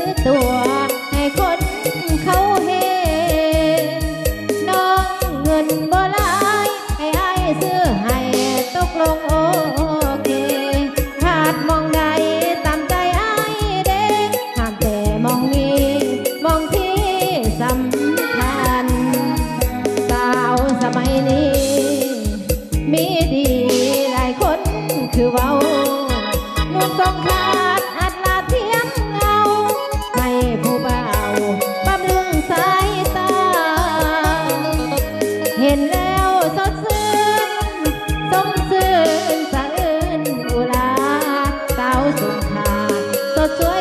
ือตัวให้คนเขาเห็นน้องเงินบ่หลายให้อายซื้อให้ตกลงโอเคขาดมองใดตามใจอายเด็กห้ามแต่มองนี้มองที่สำคัญสาวสมัยนี้ มีดีหลายคนคือเว้าเงินสองค 多做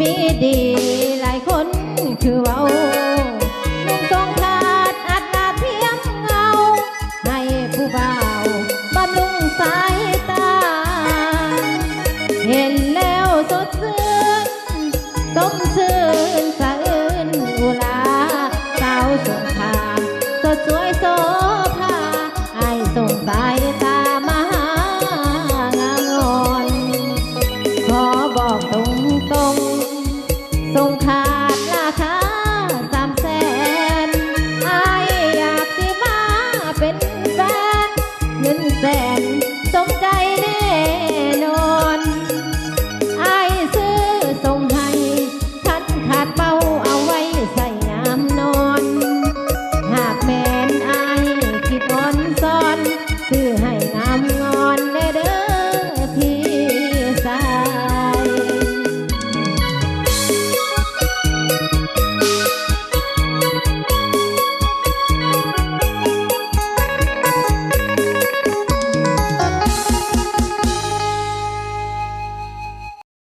มีดีหลายคนคือเว้า